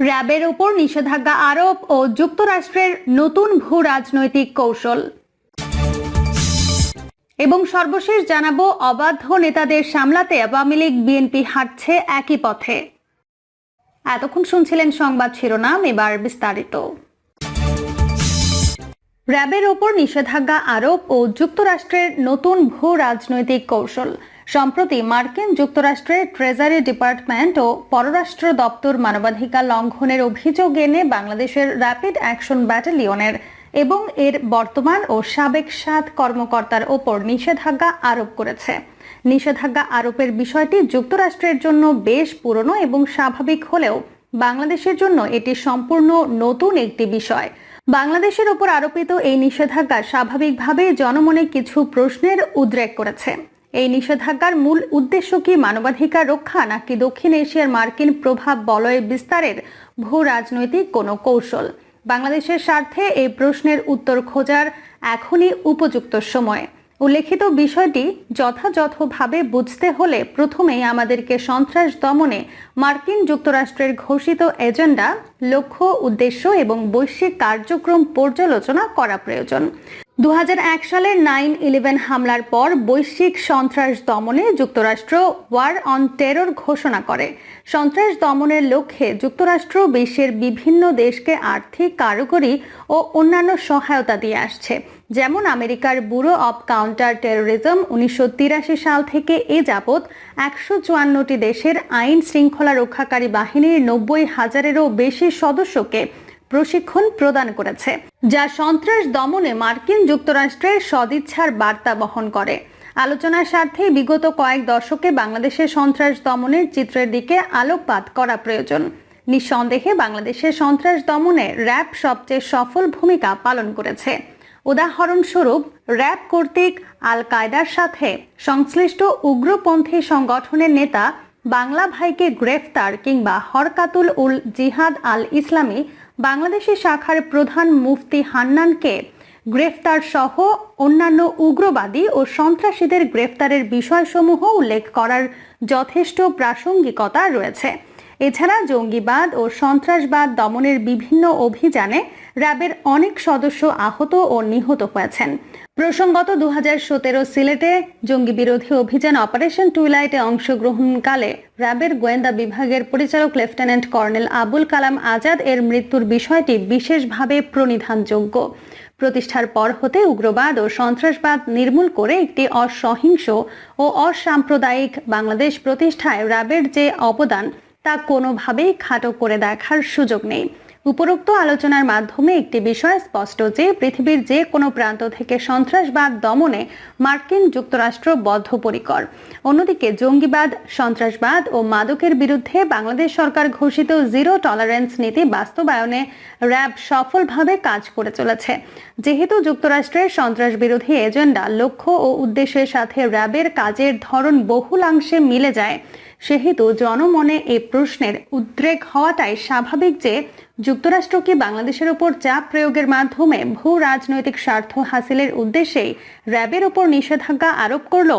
র্যাবের ওপর নিষেধাজ্ঞা আরোপ ও যুক্তরাষ্ট্রের নতুন ভূ রাজনৈতিক কৌশল। এবং সর্বশেষ জানাব, অবাধ্য নেতাদের সামলাতে আওয়ামী লীগ, বিএনপি হাঁটছে একই পথে। এতক্ষণ শুনছিলেন সংবাদ শিরোনাম, এবার বিস্তারিত। র্যাবের ওপর নিষেধাজ্ঞা আরোপ ও যুক্তরাষ্ট্রের নতুন ভূ রাজনৈতিক কৌশল। সম্প্রতি মার্কিন যুক্তরাষ্ট্রের ট্রেজারি ডিপার্টমেন্ট ও পররাষ্ট্র দপ্তর মানবাধিকার লঙ্ঘনের অভিযোগ এনে বাংলাদেশের র্যাপিড অ্যাকশন ব্যাটালিয়নের এবং এর বর্তমান ও সাবেক সাত কর্মকর্তার ওপর নিষেধাজ্ঞা আরোপ করেছে। নিষেধাজ্ঞা আরোপের বিষয়টি যুক্তরাষ্ট্রের জন্য বেশ পুরনো এবং স্বাভাবিক হলেও বাংলাদেশের জন্য এটি সম্পূর্ণ নতুন একটি বিষয়। বাংলাদেশের ওপর আরোপিত এই নিষেধাজ্ঞা স্বাভাবিকভাবে জনমনে কিছু প্রশ্নের উদ্রেক করেছে। এই নিষেধাজ্ঞার মূল উদ্দেশ্য কি মানবাধিকার রক্ষা নাকি দক্ষিণ এশিয়ার মার্কিন প্রভাব বলয় বিস্তারের ভূ রাজনৈতিক কোনো কৌশল? বাংলাদেশের স্বার্থে এই প্রশ্নের উত্তর খোঁজার এখনই উপযুক্ত সময়। উল্লেখিত বিষয়টি যথাযথভাবে বুঝতে হলে প্রথমেই আমাদেরকে সন্ত্রাস দমনে মার্কিন যুক্তরাষ্ট্রের ঘোষিত এজেন্ডা লক্ষ্য, উদ্দেশ্য এবং বৈশ্বিক কার্যক্রম পর্যালোচনা করা প্রয়োজন। দু হাজার এক সালের নাইন ইলেভেন হামলার পর বৈশ্বিক সন্ত্রাস দমনে যুক্তরাষ্ট্র ওয়ার অন টেরর ঘোষণা করে। সন্ত্রাস দমনের লক্ষ্যে যুক্তরাষ্ট্র বিশ্বের বিভিন্ন দেশকে আর্থিক কারিগরি ও অন্যান্য সহায়তা দিয়ে আসছে। যেমন আমেরিকার ব্যুরো অব কাউন্টার টেরোরিজম উনিশশো তিরাশি সাল থেকে এ যাবৎ একশো চুয়ান্নটি দেশের আইন শৃঙ্খলা রক্ষাকারী বাহিনীর নব্বই হাজারেরও বেশি সদস্যকে প্রশিক্ষণ প্রদান করেছে, যা সন্ত্রাস দমনে মার্কিন যুক্তরাষ্ট্রের সদিচ্ছার বার্তা বহন করে। আলোচনার স্বার্থে বিগত কয়েক দশকে বাংলাদেশের সন্ত্রাস দমনের চিত্রের দিকে আলোকপাত করা প্রয়োজন। নিঃসন্দেহে বাংলাদেশের সন্ত্রাস দমনে র্যাব সবচেয়ে সফল ভূমিকা পালন করেছে। উদাহরণস্বরূপ, র্যাব কর্তৃক আল কায়দার সাথে সংশ্লিষ্ট উগ্রপন্থী সংগঠনের নেতা বাংলা ভাইকে গ্রেফতার কিংবা হরকাতুল উল জিহাদ আল ইসলামী বাংলাদেশি শাখার প্রধান মুফতি হান্নানকে গ্রেফতার সহ অন্যান্য উগ্রবাদী ও সন্ত্রাসীদের গ্রেফতারের বিষয়সমূহ উল্লেখ করার যথেষ্ট প্রাসঙ্গিকতা রয়েছে। এছাড়া জঙ্গিবাদ ও সন্ত্রাসবাদ দমনের বিভিন্ন অভিযানে র্যাবের অনেক সদস্য আহত ও নিহত হয়েছেন। প্রসঙ্গত দু হাজার সতেরো সিলেটে জঙ্গি বিরোধী অভিযান অপারেশন টুইলাইটে অংশগ্রহণকালে র্যাবের গোয়েন্দা বিভাগের পরিচালক লেফটেন্যান্ট কর্নেল আবুল কালাম আজাদ এর মৃত্যুর বিষয়টি বিশেষভাবে প্রণিধানযোগ্য। প্রতিষ্ঠার পর হতে উগ্রবাদ ও সন্ত্রাসবাদ নির্মূল করে একটি অসহিংস ও অসাম্প্রদায়িক বাংলাদেশ প্রতিষ্ঠায় র্যাবের যে অবদান, তা কোনোভাবেই খাটো করে দেখার সুযোগ নেই। উপরোক্ত আলোচনার মাধ্যমে একটি বিষয় স্পষ্ট যে, পৃথিবীর যে কোনো প্রান্ত থেকে সন্ত্রাসবাদ দমনে মার্কিন যুক্তরাষ্ট্র বদ্ধপরিকর। অন্যদিকে জঙ্গিবাদ, সন্ত্রাসবাদ ও মাদকের বিরুদ্ধে বাংলাদেশ সরকার ঘোষিত জিরো টলারেন্স নীতি বাস্তবায়নে র্যাব সফলভাবে কাজ করে চলেছে। যেহেতু যুক্তরাষ্ট্রের সন্ত্রাস বিরোধী এজেন্ডা লক্ষ্য ও উদ্দেশ্যের সাথে র্যাবের কাজের ধরন বহুলাংশে মিলে যায় সেহেতু জনমনে এই প্রশ্নের উদ্রেক হওয়াটাই স্বাভাবিক যে যুক্তরাষ্ট্র কি বাংলাদেশের উপর চাপ প্রয়োগের মাধ্যমে ভূ রাজনৈতিক স্বার্থ হাসিলের উদ্দেশ্যেই র্যাবের ওপর নিষেধাজ্ঞা আরোপ করল?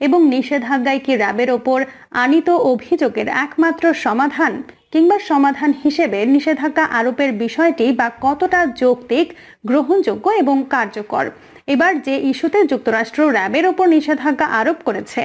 এবং নিষেধাজ্ঞায় কি র্যাবের ওপর আনিত অভিযোগের একমাত্র সমাধান কিংবা সমাধান হিসেবে নিষেধাজ্ঞা আরোপের বিষয়টি বা কতটা যৌক্তিক, গ্রহণযোগ্য এবং কার্যকর? এবার যে ইস্যুতে যুক্তরাষ্ট্র র্যাবের ওপর নিষেধাজ্ঞা আরোপ করেছে,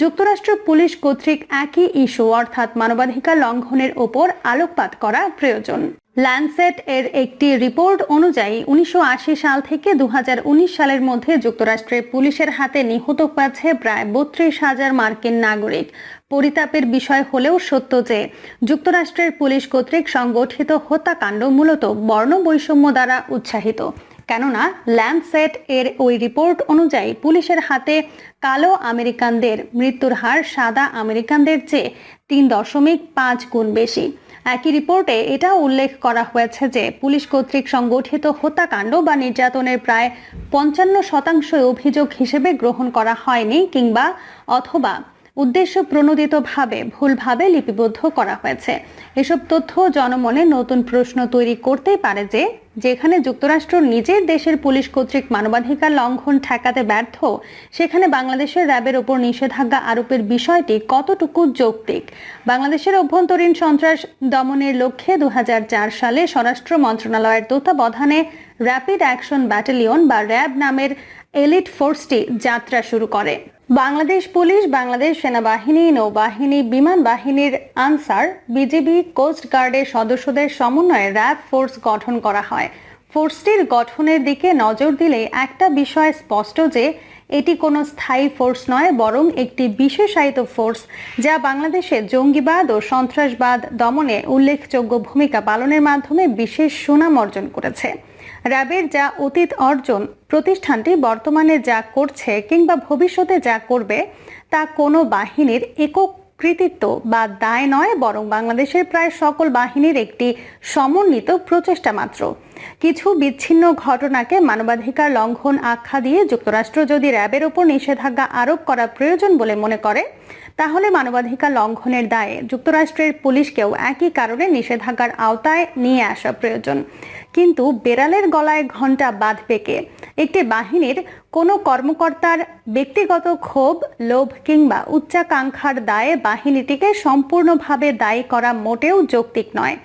যুক্তরাষ্ট্র পুলিশ কর্তৃক একই ইস্যু, অর্থাৎ মানবাধিকার লঙ্ঘনের ওপর আলোকপাত করা প্রয়োজন। ল্যান্ডসেট এর একটি রিপোর্ট অনুযায়ী উনিশশো আশি সাল থেকে দুহাজার উনিশ সালের মধ্যে যুক্তরাষ্ট্রের পুলিশের হাতে নিহত হয়েছে প্রায় বত্রিশ হাজার মার্কিন নাগরিক। পরিতাপের বিষয় হলেও সত্য যে, যুক্তরাষ্ট্রের পুলিশ কর্তৃক সংগঠিত হত্যাকাণ্ড মূলত বর্ণ বৈষম্য দ্বারা উৎসাহিত। কেননা ল্যান্ডসেট এর ওই রিপোর্ট অনুযায়ী পুলিশের হাতে কালো আমেরিকানদের মৃত্যুর হার সাদা আমেরিকানদের চেয়ে তিন দশমিক পাঁচ গুণ বেশি। একই রিপোর্টে এটা উল্লেখ করা হয়েছে যে পুলিশ কর্তৃক সংগঠিত হত্যাকাণ্ড বা নির্যাতনের প্রায় পঞ্চান্ন শতাংশ অভিযোগ হিসেবে গ্রহণ করা হয়নি কিংবা অথবা উদ্দেশ্য প্রণোদিতভাবে ভুলভাবে লিপিবদ্ধ করা হয়েছে। এসব তথ্য জনমনে নতুন প্রশ্ন তৈরি করতেই পারে যে যেখানে যুক্তরাষ্ট্র নিজের দেশের পুলিশ কর্তৃক মানবাধিকার লঙ্ঘন ঠেকাতে ব্যর্থ, সেখানে বাংলাদেশের র্যাবের ওপর নিষেধাজ্ঞা আরোপের বিষয়টি কতটুকু যৌক্তিক? বাংলাদেশের অভ্যন্তরীণ সন্ত্রাস দমনের লক্ষ্যে দু হাজার চার সালে স্বরাষ্ট্র মন্ত্রণালয়ের তত্ত্বাবধানে র্যাপিড অ্যাকশন ব্যাটালিয়ন বা র্যাব নামের এলিট ফোর্সটি যাত্রা শুরু করে। বাংলাদেশ পুলিশ, বাংলাদেশ সেনাবাহিনী, নৌবাহিনী, বিমান বাহিনীর আনসার, বিজিবি কোস্ট গার্ডের সদস্যদের সমন্বয়ে র্যাব ফোর্স গঠন করা হয়। ফোর্সটির গঠনের দিকে নজর দিলে একটা বিষয় স্পষ্ট যে, এটি কোনো স্থায়ী ফোর্স নয়, বরং একটি বিশেষায়িত ফোর্স, যা বাংলাদেশে জঙ্গিবাদ ও সন্ত্রাসবাদ দমনে উল্লেখযোগ্য ভূমিকা পালনের মাধ্যমে বিশেষ সুনাম অর্জন করেছে। র্যাবের যা অতীত অর্জন, প্রতিষ্ঠানটি বর্তমানে যা করছে কিংবা ভবিষ্যতে যা করবে, তা কোনো বাহিনীর একক কৃতিত্ব বা দায় নয়, বরং বাংলাদেশের প্রায় সকল বাহিনীর একটি সমন্বিত প্রচেষ্টা মাত্র। কিছু বিচ্ছিন্ন ঘটনাকে মানবাধিকার লঙ্ঘন আখ্যা দিয়ে যুক্তরাষ্ট্র যদি র্যাবের ওপর নিষেধাজ্ঞা আরোপ করা প্রয়োজন বলে মনে করে, তাহলে মানবাধিকার লঙ্ঘনের দায়ে যুক্তরাষ্ট্রের পুলিশকেও একই কারণে নিষেধাজ্ঞার আওতায় নিয়ে আসা প্রয়োজন। কিন্তু বেড়ালের গলায় ঘণ্টা বাঁধবে কে? একটি বাহিনীর কোনো কর্মকর্তার ব্যক্তিগত ক্ষোভ, লোভ কিংবা উচ্চাকাঙ্ক্ষার দায়ে বাহিনীটিকে সম্পূর্ণভাবে দায়ী করা মোটেও যৌক্তিক নয়।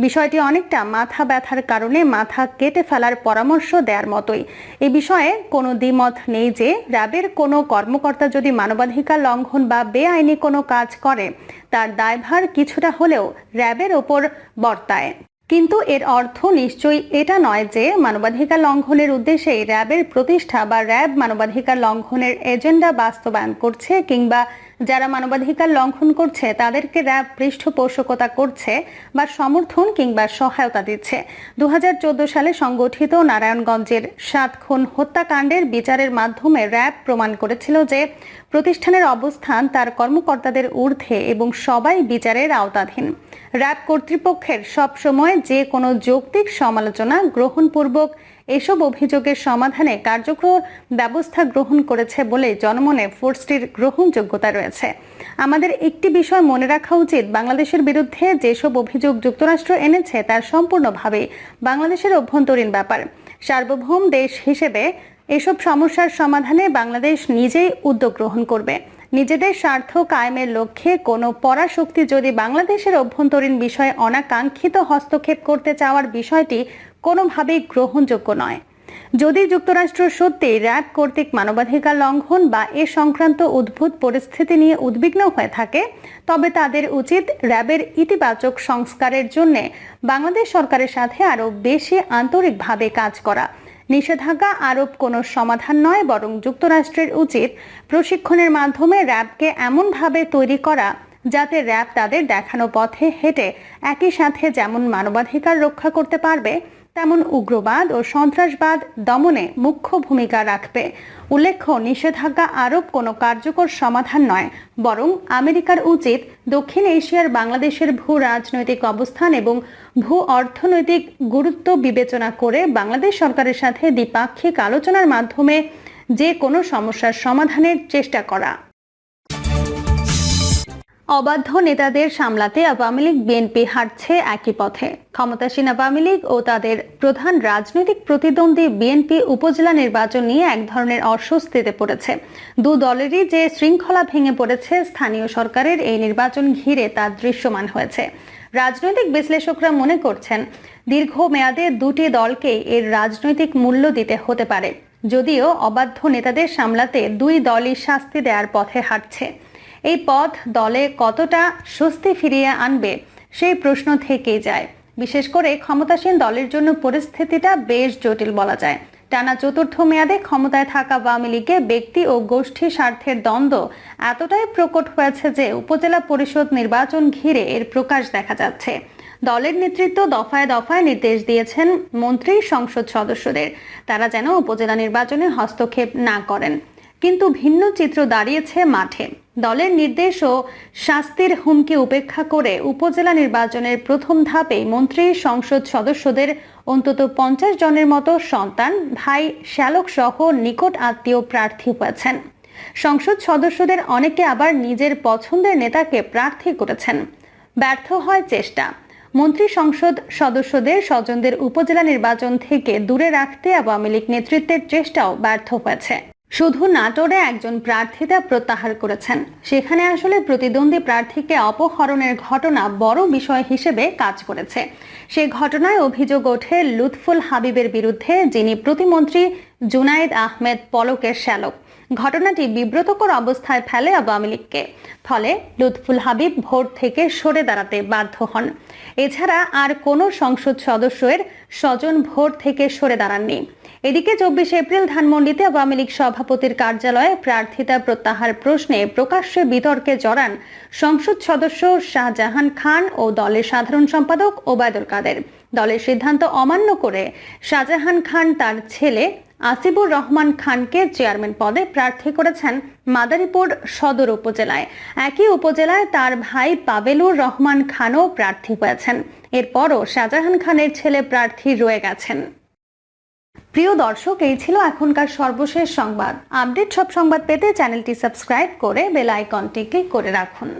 বিষয়টি অনেকটা মাথা ব্যথার কারণে মাথা কেটে ফেলার পরামর্শ দেওয়ার মতোই। এ বিষয়ে কোনো দ্বিমত নেই যে র্যাবের কোনো কর্মকর্তা যদি মানবাধিকার লঙ্ঘন বা বেআইনি কোনো কাজ করে, তার দায়ভার কিছুটা হলেও র্যাবের ওপর বর্তায়। কিন্তু এর অর্থ নিশ্চয়ই এটা নয় যে মানবাধিকার লঙ্ঘনের উদ্দেশ্যে র্যাবের প্রতিষ্ঠা বা র্যাব মানবাধিকার লঙ্ঘনের এজেন্ডা বাস্তবায়ন করছে কিংবা যারা মানবাধিকার লঙ্ঘন করছে, তাদেরকে র্যাব পৃষ্ঠপোষকতা করছে বা সমর্থন কিংবা সহায়তা দিচ্ছে। দুহাজার চোদ্দ সালে সংগঠিত নারায়ণগঞ্জের সাত খুন হত্যাকাণ্ডের বিচারের মাধ্যমে র্যাব প্রমাণ করেছিল যে প্রতিষ্ঠানের অবস্থান তার কর্মকর্তাদের ঊর্ধ্বে এবং সবাই বিচারের আওতাধীন। র্যাব কর্তৃপক্ষের সবসময় যে কোনো যৌক্তিক সমালোচনা গ্রহণপূর্বক এসব অভিযোগের সমাধানে কার্যকর ব্যবস্থা গ্রহণ করেছে বলে জনমনে ফোর্সটির গ্রহণযোগ্যতা রয়েছে। আমাদের একটি বিষয় মনে রাখা উচিত, বাংলাদেশের বিরুদ্ধে যেসব অভিযোগ যুক্তরাষ্ট্র এনেছে তার সম্পূর্ণভাবে বাংলাদেশের অভ্যন্তরীণ ব্যাপার। সার্বভৌম দেশ হিসেবে এসব সমস্যার সমাধানে বাংলাদেশ নিজেই উদ্যোগ গ্রহণ করবে। নিজেদের স্বার্থ কায়েমের লক্ষ্যে কোনো পরাশক্তি যদি বাংলাদেশের অভ্যন্তরীণ বিষয়ে অনাকাঙ্ক্ষিত হস্তক্ষেপ করতে চাওয়ার বিষয়টি কোনোভাবেই গ্রহণযোগ্য নয়। যদি যুক্তরাষ্ট্র সত্যি র্যাব কর্তৃক মানবাধিকার লঙ্ঘন বা এ সংক্রান্ত উদ্ভূত পরিস্থিতি নিয়ে উদ্বিগ্ন হয়ে থাকে, তবে তাদের উচিত র্যাবের ইতিবাচক সংস্কারের জন্য বাংলাদেশ সরকারের সাথে আরও বেশি আন্তরিকভাবে কাজ করা। নিষেধাজ্ঞা আরোপ কোনো সমাধান নয়, বরং যুক্তরাষ্ট্রের উচিত প্রশিক্ষণের মাধ্যমে র্যাবকে এমনভাবে তৈরি করা যাতে র্যাব তাদের দেখানো পথে হেঁটে একই সাথে যেমন মানবাধিকার রক্ষা করতে পারবে তেমন উগ্রবাদ ও সন্ত্রাসবাদ দমনে মুখ্য ভূমিকা রাখবে। উল্লেখ্য, নিষেধাজ্ঞা আরোপ কোনো কার্যকর সমাধান নয়, বরং আমেরিকার উচিত দক্ষিণ এশিয়ার বাংলাদেশের ভূ রাজনৈতিক অবস্থান এবং ভূ অর্থনৈতিক গুরুত্ব বিবেচনা করে বাংলাদেশ সরকারের সাথে দ্বিপাক্ষিক আলোচনার মাধ্যমে যে কোনো সমস্যার সমাধানের চেষ্টা করা। অবাধ্য নেতাদের সামলাতে আওয়ামী লীগ বিএনপি হাঁটছে একই পথে। ক্ষমতাসীন আওয়ামী লীগ ও তাদের প্রধান রাজনৈতিক প্রতিদ্বন্দ্বী বিএনপি উপজেলা নির্বাচন নিয়ে এক ধরনের অস্বস্তিতে পড়েছে। দু দলেরই যে শৃঙ্খলা ভেঙে পড়েছে, স্থানীয় সরকারের এই নির্বাচন ঘিরে তা দৃশ্যমান হয়েছে। রাজনৈতিক বিশ্লেষকরা মনে করছেন, দীর্ঘ মেয়াদে দুটি দলকে এর রাজনৈতিক মূল্য দিতে হতে পারে। যদিও অবাধ্য নেতাদের সামলাতে দুই দলই শাস্তি দেওয়ার পথে হাঁটছে। এই পথ দলে কতটা স্বস্তি ফিরিয়ে আনবে সেই প্রশ্ন থেকেই যায়। বিশেষ করে ক্ষমতাসীন দলের জন্য পরিস্থিতিটা বেশ জটিল বলা যায়। টানা চতুর্থ মেয়াদে ক্ষমতায় থাকা আওয়ামী লীগে ব্যক্তি ও গোষ্ঠী স্বার্থের দ্বন্দ্ব এতটাই প্রকট হয়েছে যে উপজেলা পরিষদ নির্বাচন ঘিরে এর প্রকাশ দেখা যাচ্ছে। দলের নেতৃত্ব দফায় দফায় নির্দেশ দিয়েছেন মন্ত্রী সংসদ সদস্যদের। তারা যেন উপজেলা নির্বাচনে হস্তক্ষেপ না করেন। কিন্তু ভিন্ন চিত্র দাঁড়িয়েছে মাঠে। দলের নির্দেশ ও শাস্তির হুমকি উপেক্ষা করে উপজেলা নির্বাচনের প্রথম ধাপে মন্ত্রী সংসদ সদস্যদের অন্তত পঞ্চাশ জনের মতো সন্তান, ভাই শ্যালক সহ নিকট আত্মীয় প্রার্থী হয়েছেন। সংসদ সদস্যদের অনেকে আবার নিজের পছন্দের নেতাকে প্রার্থী করেছেন। ব্যর্থ হয় চেষ্টা। মন্ত্রী সংসদ সদস্যদের স্বজনদের উপজেলা নির্বাচন থেকে দূরে রাখতে আওয়ামী লীগ নেতৃত্বের চেষ্টাও ব্যর্থ হয়েছে। শুধু নাটোরে একজন প্রার্থিতা প্রত্যাহার করেছেন। সেখানে আসলে প্রতিদ্বন্দ্বী প্রার্থীকে অপহরণের ঘটনা বড় বিষয় হিসেবে কাজ করেছে। সেই ঘটনায় অভিযোগ ওঠে, লুৎফুল হাবিবের বিরুদ্ধে যিনি প্রতিমন্ত্রী জুনায়েদ আহমেদ পলকের শ্যালক। ঘটনাটি বিব্রতকর অবস্থায় ফেলে আওয়ামী লীগকে। ফলে লুৎফুল হাবিব ভোট থেকে সরে দাঁড়াতে বাধ্য হন। এছাড়া আর কোনো সংসদ সদস্যের স্বজন ভোট থেকে সরে দাঁড়াননি। এদিকে চব্বিশে এপ্রিল ধানমন্ডিতে আওয়ামী লীগ সভাপতির কার্যালয়ে প্রার্থিতা প্রত্যাহার প্রশ্নে প্রকাশ্যে বিতর্কে জড়ান সংসদ সদস্য শাহজাহান খান ও দলের সাধারণ সম্পাদক ওবায়দুল কাদের। দলের সিদ্ধান্ত অমান্য করে শাহজাহান খান তার ছেলে আসিবুর রহমান খানকে চেয়ারম্যান পদে প্রার্থী করেছেন মাদারীপুর সদর উপজেলায়। একই উপজেলায় তার ভাই পাবেলুর রহমান খানও প্রার্থী হয়েছেন। এরপরও শাহজাহান খানের ছেলে প্রার্থী রয়ে গেছেন। প্রিয় দর্শক, এই ছিল এখনকার সর্বশেষ সংবাদ। আপডেট সব সংবাদ পেতে চ্যানেলটি সাবস্ক্রাইব করে বেল আইকনটি ক্লিক করে রাখুন।